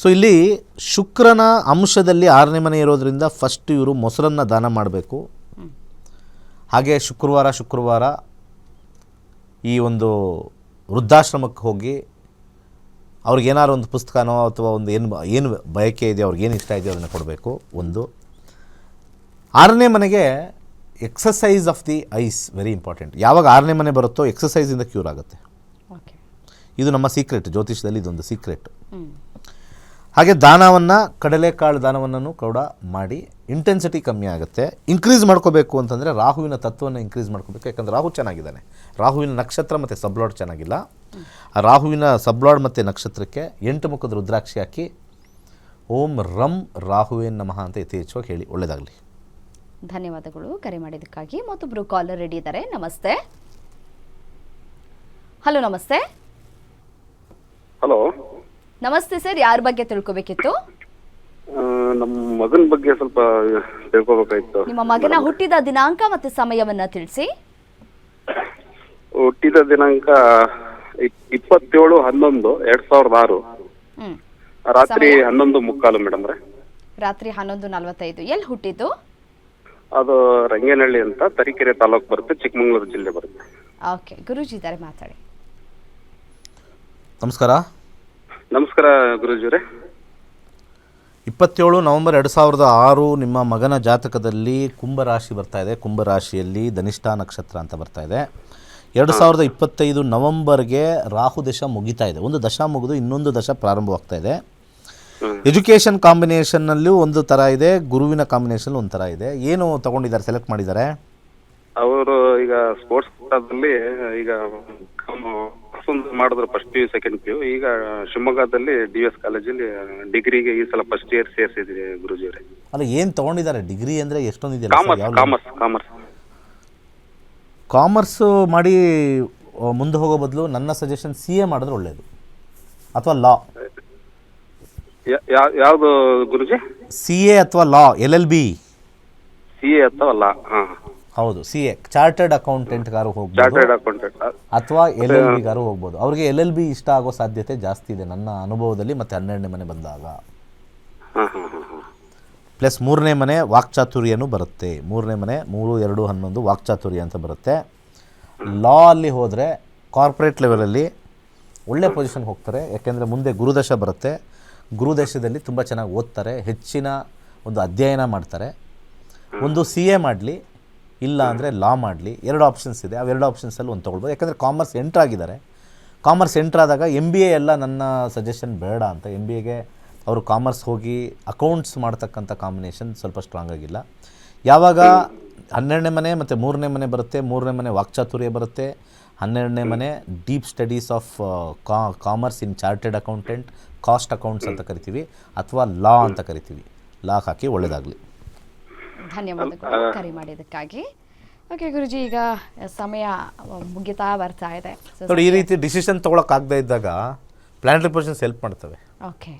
So ಇಲ್ಲಿ ಶುಕ್ರನ ಅಂಶದಲ್ಲಿ ಆರನೇ ಮನೆ ಇರೋದ್ರಿಂದ ಫಸ್ಟ್ ಇವರು ಮೊಸರನ್ನು ದಾನ ಮಾಡಬೇಕು. ಹಾಗೆ ಶುಕ್ರವಾರ ಶುಕ್ರವಾರ ಈ ಒಂದು ವೃದ್ಧಾಶ್ರಮಕ್ಕೆ ಹೋಗಿ ಅವ್ರಿಗೇನಾದ್ರು ಒಂದು ಪುಸ್ತಕನೋ ಅಥವಾ ಒಂದು ಏನು ಏನು ಬಯಕೆ ಇದೆಯೋ ಅವ್ರಿಗೇನು ಇಷ್ಟ ಇದೆಯೋ ಅದನ್ನು ಕೊಡಬೇಕು ಒಂದು. ಆರನೇ ಮನೆಗೆ exercise of the ice very important ಯಾವಾಗ ಆರನೇ ಮನೆ ಬರುತ್ತೋ ಎಕ್ಸಸೈಸಿಂದ ಕ್ಯೂರ್ ಆಗುತ್ತೆ. ಓಕೆ ಇದು ನಮ್ಮ ಸೀಕ್ರೆಟ್ ಜ್ಯೋತಿಷದಲ್ಲಿ ಇದೊಂದು ಸೀಕ್ರೆಟ್ ಹಾಗೆ ದಾನವನ್ನು ಕಡಲೆಕಾಳು ದಾನವನ್ನು ಕೂಡ ಮಾಡಿ ಇಂಟೆನ್ಸಿಟಿ ಕಮ್ಮಿ ಆಗುತ್ತೆ. ಇನ್ಕ್ರೀಸ್ ಮಾಡ್ಕೋಬೇಕು ಅಂತಂದರೆ ರಾಹುವಿನ ತತ್ವವನ್ನು ಇನ್ಕ್ರೀಸ್ ಮಾಡ್ಕೋಬೇಕು. ಯಾಕಂದರೆ ರಾಹು ಚೆನ್ನಾಗಿದ್ದಾನೆ. ರಾಹುವಿನ ನಕ್ಷತ್ರ ಮತ್ತು ಸಬ್ಲಾಡ್ ಚೆನ್ನಾಗಿಲ್ಲ. ರಾಹುವಿನ ಸಬ್ಲಾಡ್ ಮತ್ತು ನಕ್ಷತ್ರಕ್ಕೆ ಎಂಟು ಮುಖದ ರುದ್ರಾಕ್ಷಿ ಹಾಕಿ ಓಂ ರಂ ರಾಹುವೇ ನಮಃ ಅಂತ ಯಥೇಚ್ಛವಾಗಿ ಹೇಳಿ. ಒಳ್ಳೆಯದಾಗಲಿ ಧನ್ಯವಾದಗಳು. ಕರೆ ಮಾಡಿದ್ದಕ್ಕಾಗಿ ಮತ್ತೊಬ್ಬರು ಕಾಲರ್ ರೆಡಿ ಇದ್ದಾರೆ. ನಮಸ್ತೆ. ಹಲೋ ನಮಸ್ತೆ. ಹಲೋ ನಮಸ್ತೆ ಸರ್ ಯಾರ ಬಗ್ಗೆ ತಿಳ್ಕೊಬೇಕಿತ್ತು? ನಮ್ಮ ಮಗನ ಬಗ್ಗೆ ಸ್ವಲ್ಪ ತಿಳ್ಕೊಬೇಕಾಯ್ತು. ನಿಮ್ಮ ಮಗನ ಹುಟ್ಟಿದ ದಿನಾಂಕ ಮತ್ತು ಸಮಯವನ್ನ ತಿಳಿಸಿ. ಹುಟ್ಟಿದ ದಿನಾಂಕ ಇಪ್- ಇಪ್ಪತ್ತೇಳು ಹನ್ನೊಂದು ಎರಡ್ ಸಾವಿರದ ಆರು. ಹ್ಮ್. ರಾತ್ರಿ? ಹನ್ನೊಂದು ಮುಕ್ಕಾಲು ಮೇಡಮ್ ರೇ ರಾತ್ರಿ ಹನ್ನೊಂದು ನಲವತ್ತೈದು. ಎಲ್ಲಿ ಹುಟ್ಟಿದ್ದು? ಅದು ರಂಗೇನಹಳ್ಳಿ ಅಂತ ತರೀಕೆರೆ ತಾಲೂಕ್ ಬರುತ್ತೆ ಚಿಕ್ಕಮಂಗ್ಳೂರು ಜಿಲ್ಲೆ ಬರುತ್ತೆ. ಓಕೆ ಗುರೂಜಿ ಇದ್ದಾರೆ ಮಾತಾಡಿ. ನಮಸ್ಕಾರ. ನಮಸ್ಕಾರ ಗುರುಜಿಯವರೇ. ಇಪ್ಪತ್ತೇಳು ನವೆಂಬರ್ ಎರಡು ಸಾವಿರದ ಆರು ನಿಮ್ಮ ಮಗನ ಜಾತಕದಲ್ಲಿ ಕುಂಭರಾಶಿ ಬರ್ತಾ ಇದೆ. ಕುಂಭರಾಶಿಯಲ್ಲಿ ಧನಿಷ್ಠ ನಕ್ಷತ್ರ ಅಂತ ಬರ್ತಾ ಇದೆ. ಎರಡು ಸಾವಿರದ ಇಪ್ಪತ್ತೈದು ನವಂಬರ್ಗೆ ರಾಹು ದಶ ಮುಗಿತಾ ಇದೆ. ಒಂದು ದಶ ಮುಗಿದು ಇನ್ನೊಂದು ದಶ ಪ್ರಾರಂಭವಾಗ್ತಾ ಇದೆ. ಎಜುಕೇಷನ್ ಕಾಂಬಿನೇಷನ್ನಲ್ಲೂ ಒಂದು ಥರ ಇದೆ. ಗುರುವಿನ ಕಾಂಬಿನೇಷನ್ ಒಂದು ಥರ ಇದೆ. ಏನು ತಗೊಂಡಿದ್ದಾರೆ ಸೆಲೆಕ್ಟ್ ಮಾಡಿದ್ದಾರೆ? ಅವರು ಈಗ ಸ್ಪೋರ್ಟ್ಸ್ ಕೋಟಾದಲ್ಲಿ ಈಗ ಹಾಸನ ಮಾಡಿದ್ರು first P U second P U ಈಗ ಶಿವಮೊಗ್ಗದಲ್ಲಿ ಡಿ ಎಸ್ ಕಾಲೇಜಲ್ಲಿ ಡಿಗ್ರಿಗೆ ಈ ಸಲ ಫಸ್ಟ್ ಇಯರ್ ಸೇರಿಸಿದ್ರಿ ಗುರುಜಿಯವರೇ ಅಲ್ಲ ಏನು ತಗೊಂಡಿದ್ದಾರೆ? ಡಿಗ್ರಿ ಅಂದರೆ ಎಷ್ಟೊಂದು ಇದೆಯಲ್ಲ ಸರ್, ಕಾಮರ್ಸ್ ಯಾವ ಕಾಮರ್ಸ್ ಕಾಮರ್ಸ್ ಕಾಮರ್ಸು ಮಾಡಿ ಆ, ಮುಂದೆ ಹೋಗೋ ಬದಲು ನನ್ನ ಸಜೆಷನ್ ಸಿ ಎ ಮಾಡಿದ್ರೆ ಒಳ್ಳೆಯದು ಅಥವಾ ಲಾ ಯಾ- ಯಾವ್ದು ಗುರುಜಿ? ಸಿ ಎ ಅಥವಾ law L L B C A ಅಥವಾ ಲಾ ಹಾ. ಹೌದು ಸಿ ಎ ಚಾರ್ಟರ್ಡ್ ಅಕೌಂಟೆಂಟ್ಗಾರು ಹೋಗ್ಬೋದು. ಚಾರ್ಟರ್ಡ್ ಅಕೌಂಟೆಂಟ್ ಅಥವಾ ಎಲ್ ಎಲ್ ಬಿಗಾರು ಹೋಗ್ಬೋದು. ಅವ್ರಿಗೆ ಎಲ್ ಎಲ್ ಬಿ ಇಷ್ಟ ಆಗೋ ಸಾಧ್ಯತೆ ಜಾಸ್ತಿ ಇದೆ ನನ್ನ ಅನುಭವದಲ್ಲಿ ಮತ್ತೆ ಹನ್ನೆರಡನೇ ಮನೆ ಬಂದಾಗ. ಪ್ಲಸ್ ಮೂರನೇ ಮನೆ ವಾಕ್ಚಾತುರ್ಯನೂ ಬರುತ್ತೆ. ಮೂರನೇ ಮನೆ ಮೂರು ಎರಡು ಹನ್ನೊಂದು ವಾಕ್ಚಾತುರ್ಯ ಅಂತ ಬರುತ್ತೆ. ಲಾ ಅಲ್ಲಿ ಹೋದರೆ ಕಾರ್ಪೊರೇಟ್ ಲೆವೆಲಲ್ಲಿ ಒಳ್ಳೆ ಪೊಸಿಷನ್ ಹೋಗ್ತಾರೆ. ಯಾಕೆಂದರೆ ಮುಂದೆ ಗುರುದಶ ಬರುತ್ತೆ. ಗುರುದಶದಲ್ಲಿ ತುಂಬ ಚೆನ್ನಾಗಿ ಓದ್ತಾರೆ. ಹೆಚ್ಚಿನ ಒಂದು ಅಧ್ಯಯನ ಮಾಡ್ತಾರೆ. ಒಂದು ಸಿ ಎ ಮಾಡಲಿ. ಇಲ್ಲ ಅಂದರೆ ಲಾ ಮಾಡಲಿ. ಎರಡು ಆಪ್ಷನ್ಸ್ ಇದೆ. ಅವೆರಡು ಆಪ್ಷನ್ಸಲ್ಲಿ ಒಂದು ತೊಗೊಳ್ಬೋದು. ಯಾಕಂದರೆ ಕಾಮರ್ಸ್ ಎಂಟ್ರ್ ಆಗಿದ್ದಾರೆ. ಕಾಮರ್ಸ್ ಎಂಟ್ರ್ ಆದಾಗ ಎಂ ಬಿ ಎ ಎಲ್ಲ ನನ್ನ ಸಜೆಷನ್ ಬೇಡ ಅಂತ. ಎಂ ಬಿ ಎಗೆ ಅವರು ಕಾಮರ್ಸ್ ಹೋಗಿ ಅಕೌಂಟ್ಸ್ ಮಾಡ್ತಕ್ಕಂಥ ಕಾಂಬಿನೇಷನ್ ಸ್ವಲ್ಪ ಸ್ಟ್ರಾಂಗ್ ಆಗಿಲ್ಲ. ಯಾವಾಗ ಹನ್ನೆರಡನೇ ಮನೆ ಮತ್ತು ಮೂರನೇ ಮನೆ ಬರುತ್ತೆ, ಮೂರನೇ ಮನೆ ವಾಕ್ಚಾತುರ್ಯ ಬರುತ್ತೆ, ಹನ್ನೆರಡನೇ ಮನೆ deep studies of commerce in chartered accountant cost accounts ಅಂತ ಕರಿತೀವಿ, ಅಥವಾ ಲಾ ಅಂತ ಕರಿತೀವಿ. ಲಾ ಹಾಕಿ ಒಳ್ಳೆಯದಾಗಲಿ ಧನ್ಯವಾದಗಳು ಕರೆ ಮಾಡಿದ್ದಕ್ಕಾಗಿ. ಓಕೆ ಗುರುಜಿ ಈಗ ಸಮಯ ಮುಗಿತಾ ಬರ್ತಾ ಇದೆ. ನೋಡಿ ಈ ರೀತಿ ಡಿಸಿಷನ್ ತೊಗೊಳಕ್ಕಾಗದೇ ಇದ್ದಾಗ ಪ್ಲಾನೆಟರಿ ಪೊಸಿಷನ್ಸ್ ಹೆಲ್ಪ್ ಮಾಡ್ತವೆ. ಓಕೆ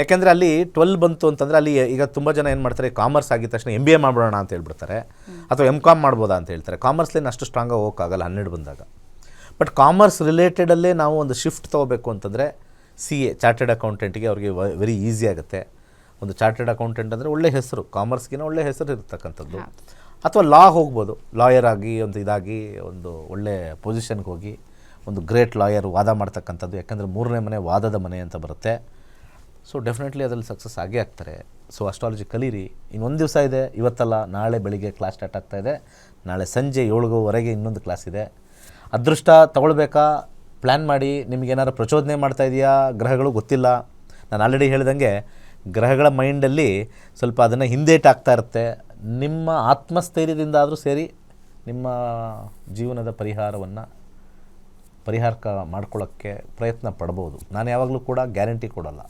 ಯಾಕೆಂದರೆ ಅಲ್ಲಿ ಟ್ವೆಲ್ ಬಂತು ಅಂತಂದರೆ ಅಲ್ಲಿ ಈಗ ತುಂಬ ಜನ ಏನು ಮಾಡ್ತಾರೆ ಕಾಮರ್ಸ್ ಆಗಿದ ತಕ್ಷಣ ಎಂ ಬಿ ಎ ಮಾಡ್ಬಿಡೋಣ ಅಂತ ಹೇಳ್ಬಿಡ್ತಾರೆ. ಅಥವಾ ಎಂ ಕಾಮ್ ಮಾಡ್ಬೋದಾ ಅಂತ ಹೇಳ್ತಾರೆ. ಕಾಮರ್ಸ್ಲೇನು ಅಷ್ಟು ಸ್ಟ್ರಾಂಗಾಗಿ ಹೋಗೋಕ್ಕಾಗಲ್ಲ ಹನ್ನೆರಡು ಬಂದಾಗ. ಬಟ್ ಕಾಮರ್ಸ್ ರಿಲೇಟೆಡಲ್ಲೇ ನಾವು ಒಂದು ಶಿಫ್ಟ್ ತೊಗೋಬೇಕು ಅಂತಂದರೆ ಸಿ ಎ ಚಾರ್ಟೆಡ್ ಅಕೌಂಟೆಂಟ್ಗೆ ಅವ್ರಿಗೆ ವೆರಿ ಈಸಿ ಆಗುತ್ತೆ. ಒಂದು ಚಾರ್ಟೆಡ್ ಅಕೌಂಟೆಂಟ್ ಅಂದರೆ ಒಳ್ಳೆ ಹೆಸರು ಕಾಮರ್ಸ್ಗಿನ ಒಳ್ಳೆ ಹೆಸರು ಇರತಕ್ಕಂಥದ್ದು. ಅಥವಾ ಲಾ ಹೋಗ್ಬೋದು ಲಾಯರ್ ಆಗಿ ಒಂದು ಇದಾಗಿ ಒಂದು ಒಳ್ಳೆ ಪೊಸಿಷನ್ಗೆ ಹೋಗಿ ಒಂದು ಗ್ರೇಟ್ ಲಾಯರ್ ವಾದ ಮಾಡ್ತಕ್ಕಂಥದ್ದು ಯಾಕಂದರೆ ಮೂರನೇ ಮನೆ ವಾದದ ಮನೆ ಅಂತ ಬರುತ್ತೆ. ಸೊ ಡೆಫಿನೆಟ್ಲಿ ಅದರಲ್ಲಿ ಸಕ್ಸಸ್ ಆಗೇ ಆಗ್ತಾರೆ. ಸೊ ಅಸ್ಟ್ರಾಲಜಿ ಕಲೀರಿ. ಇನ್ನೊಂದು ದಿವಸ ಇದೆ ಇವತ್ತಲ್ಲ ನಾಳೆ ಬೆಳಿಗ್ಗೆ ಕ್ಲಾಸ್ ಸ್ಟಾರ್ಟ್ ಆಗ್ತಾ ಇದೆ. ನಾಳೆ ಸಂಜೆ ಏಳುವರೆಗೆ ಇನ್ನೊಂದು ಕ್ಲಾಸ್ ಇದೆ. ಅದೃಷ್ಟ ತಗೊಳ್ಬೇಕಾ? ಪ್ಲ್ಯಾನ್ ಮಾಡಿ ನಿಮಗೇನಾದ್ರು ಪ್ರಚೋದನೆ ಮಾಡ್ತಾ ಇದೆಯಾ? ಗ್ರಹಗಳು ಗೊತ್ತಿಲ್ಲ. ನಾನು ಆಲ್ರೆಡಿ ಹೇಳ್ದಂಗೆ ಗ್ರಹಗಳ ಮೈಂಡಲ್ಲಿ ಸ್ವಲ್ಪ ಅದನ್ನು ಹಿಂದೇಟ್ ಆಗ್ತಾ ಇರುತ್ತೆ. ನಿಮ್ಮ ಆತ್ಮಸ್ಥೈರ್ಯದಿಂದ ಆದರೂ ಸೇರಿ ನಿಮ್ಮ ಜೀವನದ ಪರಿಹಾರವನ್ನು ಪರಿಹಾರಕ ಮಾಡ್ಕೊಳ್ಳೋಕ್ಕೆ ಪ್ರಯತ್ನ ಪಡ್ಬೋದು. ನಾನು ಯಾವಾಗಲೂ ಕೂಡ ಗ್ಯಾರಂಟಿ ಕೊಡಲ್ಲ.